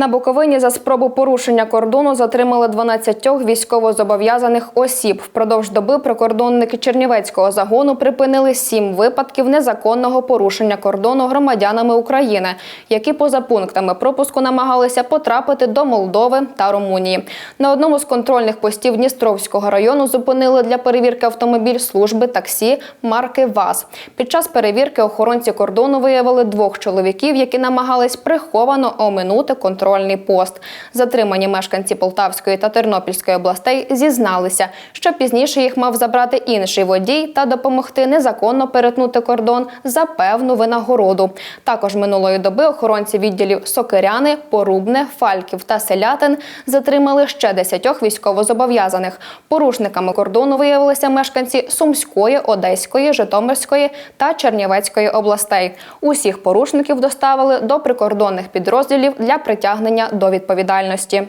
На Буковині за спробу порушення кордону затримали 12 військовозобов'язаних осіб. Впродовж доби прикордонники Чернівецького загону припинили сім випадків незаконного порушення кордону громадянами України, які поза пунктами пропуску намагалися потрапити до Молдови та Румунії. На одному з контрольних постів Дністровського району зупинили для перевірки автомобіль служби таксі марки ВАЗ. Під час перевірки охоронці кордону виявили двох чоловіків, які намагались приховано оминути контрольний пост. Затримані мешканці Полтавської та Тернопільської областей зізналися, що пізніше їх мав забрати інший водій та допомогти незаконно перетнути кордон за певну винагороду. Також минулої доби охоронці відділів Сокиряни, Порубне, Фальків та Селятин затримали ще десятьох військовозобов'язаних. Порушниками кордону виявилися мешканці Сумської, Одеської, Житомирської та Чернівецької областей. Усіх порушників доставили до прикордонних підрозділів для притягнення до відповідальності.